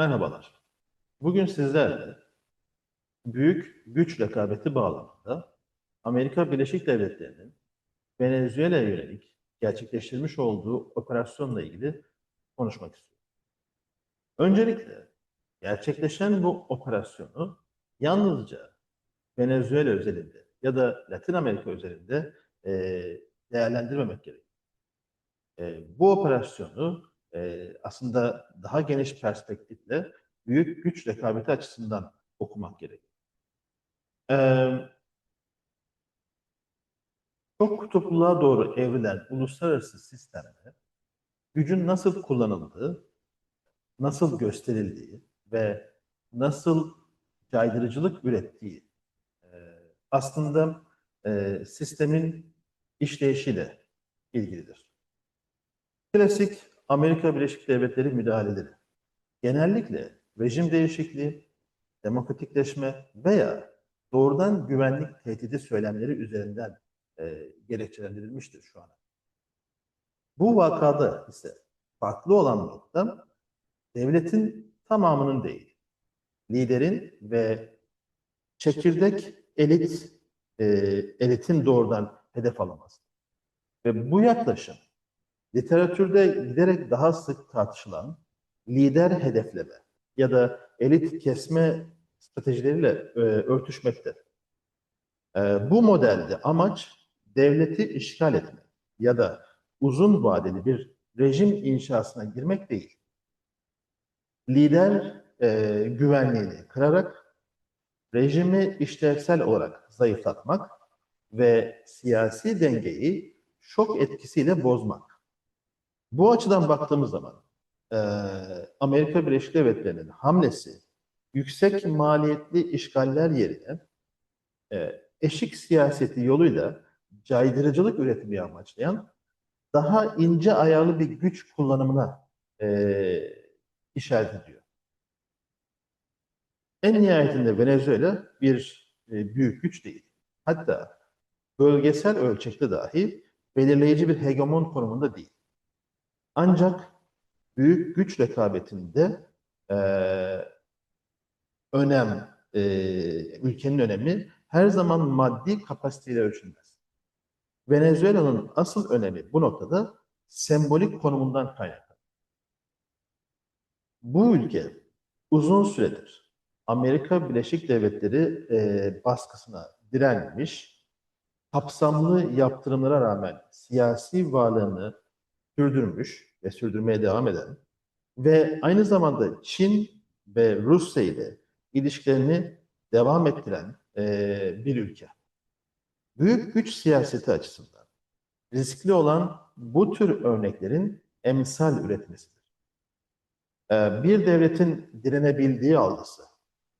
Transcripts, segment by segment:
Merhabalar. Bugün sizlerle büyük güç rekabeti bağlamında Amerika Birleşik Devletleri'nin Venezuela'ya yönelik gerçekleştirmiş olduğu operasyonla ilgili konuşmak istiyorum. Öncelikle gerçekleşen bu operasyonu yalnızca Venezuela özelinde ya da Latin Amerika özelinde değerlendirmemek gerekiyor. Eee, bu operasyonu eee, aslında daha geniş perspektifle büyük güç rekabeti açısından okumak gerekiyor. Eee, çok kutupluluğa doğru evrilen uluslararası sistemde gücün nasıl kullanıldığı, nasıl gösterildiği ve nasıl caydırıcılık ürettiği aslında sistemin işleyişiyle ilgilidir. Klasik Amerika Birleşik Devletleri müdahaleleri genellikle rejim değişikliği, demokratikleşme veya doğrudan güvenlik tehdidi söylemleri üzerinden e, gerekçelendirilmiştir şu an. Bu vakada ise farklı olan nokta devletin tamamının değil, liderin ve çekirdek elit e, elitin doğrudan hedef alınması. Ve bu yaklaşım literatürde giderek daha sık tartışılan lider hedefleme ya da elit kesme stratejileriyle e, örtüşmekte. E, bu modelde amaç devleti işgal etmek ya da uzun vadeli bir rejim inşasına girmek değil. Lider e, güvenliğini kırarak rejimi işlevsel olarak zayıflatmak ve siyasi dengeyi şok etkisiyle bozmak. Bu açıdan baktığımız zaman e, Amerika Birleşik Devletleri'nin hamlesi yüksek maliyetli işgaller yerine e, eşik siyaseti yoluyla caydırıcılık üretmeyi amaçlayan daha ince ayarlı bir güç kullanımına e, işaret ediyor. En nihayetinde Venezuela bir e, büyük güç değil. Hatta bölgesel ölçekte dahi belirleyici bir hegemon konumunda değil. Ancak büyük güç rekabetinde e, önem, e, ülkenin önemi her zaman maddi kapasiteyle ölçülmez. Venezuela'nın asıl önemi bu noktada sembolik konumundan kaynaklanır. Bu ülke uzun süredir Amerika Birleşik Devletleri e, baskısına direnmiş, kapsamlı yaptırımlara rağmen siyasi varlığını sürdürmüş ve sürdürmeye devam eden ve aynı zamanda Çin ve Rusya ile ilişkilerini devam ettiren e, bir ülke. Büyük güç siyaseti açısından riskli olan bu tür örneklerin emsal üretmesidir. E, bir devletin direnebildiği algısı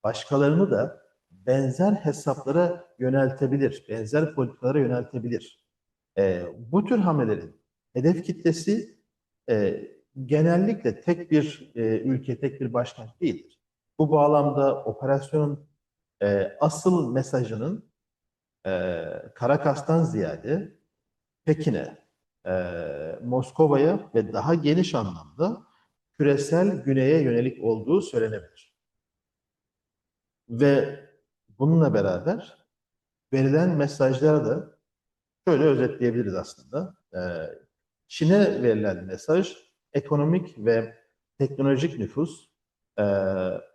başkalarını da benzer hesaplara yöneltebilir, benzer politikalara yöneltebilir. E, bu tür hamlelerin hedef kitlesi e, genellikle tek bir e, ülke, tek bir başkent değildir. Bu bağlamda operasyonun e, asıl mesajının e, Karakas'tan ziyade Pekin'e, e, Moskova'ya ve daha geniş anlamda küresel güneye yönelik olduğu söylenebilir. Ve bununla beraber verilen mesajları da şöyle özetleyebiliriz aslında. E, Çin'e verilen mesaj ekonomik ve teknolojik nüfus e,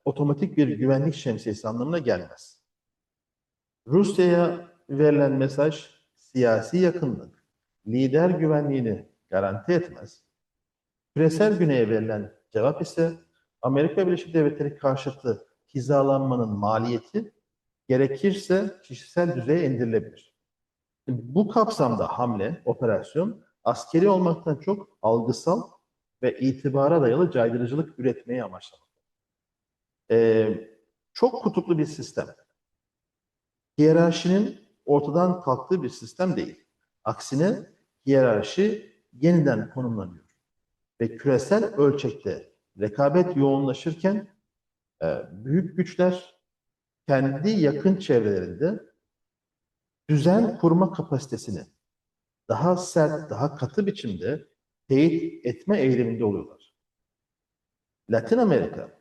otomatik bir güvenlik şemsiyesi anlamına gelmez. Rusya'ya verilen mesaj siyasi yakınlık, lider güvenliğini garanti etmez. Küresel güneye verilen cevap ise Amerika Birleşik Devletleri karşıtı hizalanmanın maliyeti gerekirse kişisel düzeye indirilebilir. Bu kapsamda hamle, operasyon askeri olmaktan çok algısal ve itibara dayalı caydırıcılık üretmeyi amaçlamaktadır. Ee, çok kutuplu bir sistem. Hiyerarşinin ortadan kalktığı bir sistem değil. Aksine hiyerarşi yeniden konumlanıyor. Ve küresel ölçekte rekabet yoğunlaşırken e, büyük güçler kendi yakın çevrelerinde düzen kurma kapasitesini daha sert, daha katı biçimde teyit etme eğiliminde oluyorlar. Latin Amerika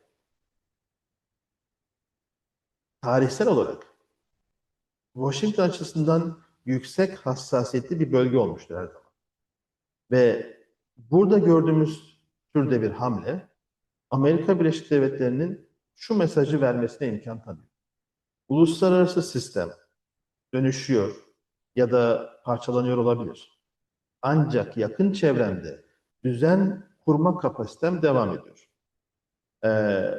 tarihsel olarak Washington açısından yüksek hassasiyetli bir bölge olmuştur her zaman. Ve burada gördüğümüz türde bir hamle Amerika Birleşik Devletleri'nin şu mesajı vermesine imkan tanıyor. Uluslararası sistem dönüşüyor ya da parçalanıyor olabilir. Ancak yakın çevremde düzen kurma kapasitem devam ediyor. Ee,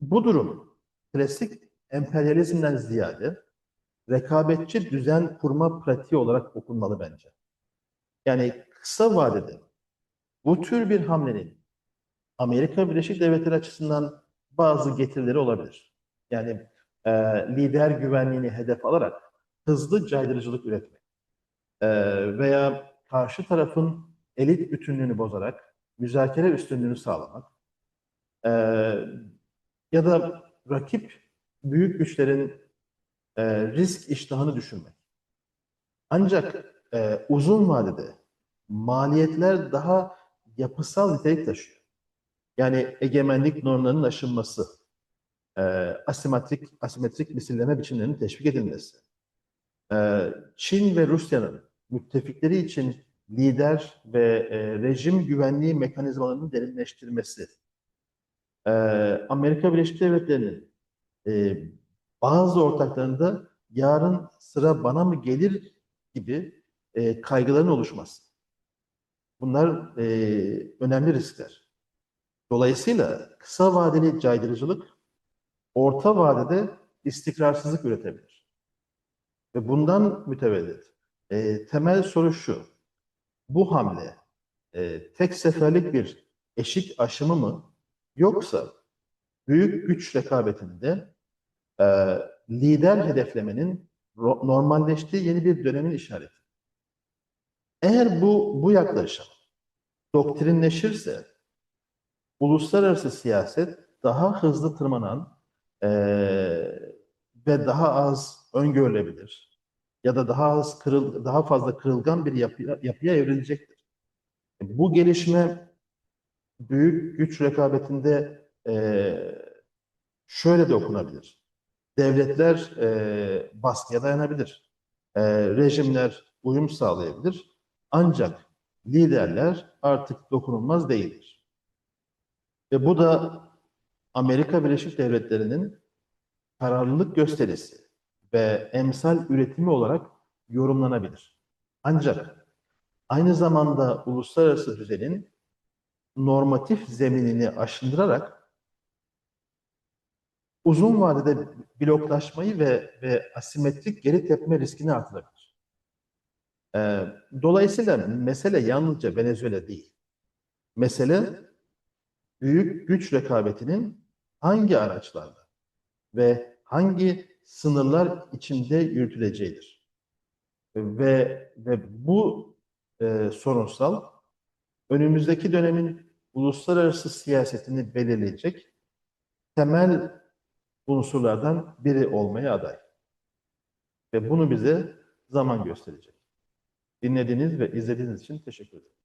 bu durum klasik emperyalizmden ziyade rekabetçi düzen kurma pratiği olarak okunmalı bence. Yani kısa vadede bu tür bir hamlenin Amerika Birleşik Devletleri açısından bazı getirileri olabilir. Yani e, lider güvenliğini hedef alarak hızlı caydırıcılık üretmek e, veya karşı tarafın elit bütünlüğünü bozarak müzakere üstünlüğünü sağlamak e, ya da rakip büyük güçlerin e, risk iştahını düşürmek. Ancak uzun vadede maliyetler daha yapısal nitelik taşıyor. Yani egemenlik normlarının aşınması, e, asimetrik, asimetrik misilleme biçimlerinin teşvik edilmesi, Çin ve Rusya'nın müttefikleri için lider ve e, rejim güvenliği mekanizmalarının derinleştirmesi, e, Amerika Birleşik Devletleri'nin e, bazı ortaklarında yarın sıra bana mı gelir gibi e, kaygıların oluşması. Bunlar önemli riskler. Dolayısıyla kısa vadeli caydırıcılık orta vadede istikrarsızlık üretebilir. Ve bundan mütevellit e, temel soru şu. Bu hamle e, tek seferlik bir eşik aşımı mı yoksa büyük güç rekabetinde e, lider hedeflemenin normalleştiği yeni bir dönemin işareti. Eğer bu bu yaklaşım doktrinleşirse uluslararası siyaset daha hızlı tırmanan eee, ve daha az öngörülebilir ya da daha az kırıl, daha fazla kırılgan bir yapıya, yapıya evrilecektir. Bu gelişme büyük güç rekabetinde eee, şöyle de okunabilir. Devletler eee, baskıya dayanabilir. Eee, rejimler uyum sağlayabilir. Ancak liderler artık dokunulmaz değildir. Ve bu da Amerika Birleşik Devletleri'nin kararlılık gösterisi ve emsal üretimi olarak yorumlanabilir. Ancak aynı zamanda uluslararası düzenin normatif zeminini aşındırarak uzun vadede bloklaşmayı ve, ve asimetrik geri tepme riskini artırabilir. Ee, dolayısıyla mesele yalnızca Venezuela değil. Mesele büyük güç rekabetinin hangi araçlarla ve hangi sınırlar içinde yürütüleceğidir. Ve ve bu e, sorunsal önümüzdeki dönemin uluslararası siyasetini belirleyecek temel unsurlardan biri olmaya aday. Ve bunu bize zaman gösterecek. Dinlediğiniz ve izlediğiniz için teşekkür ederim.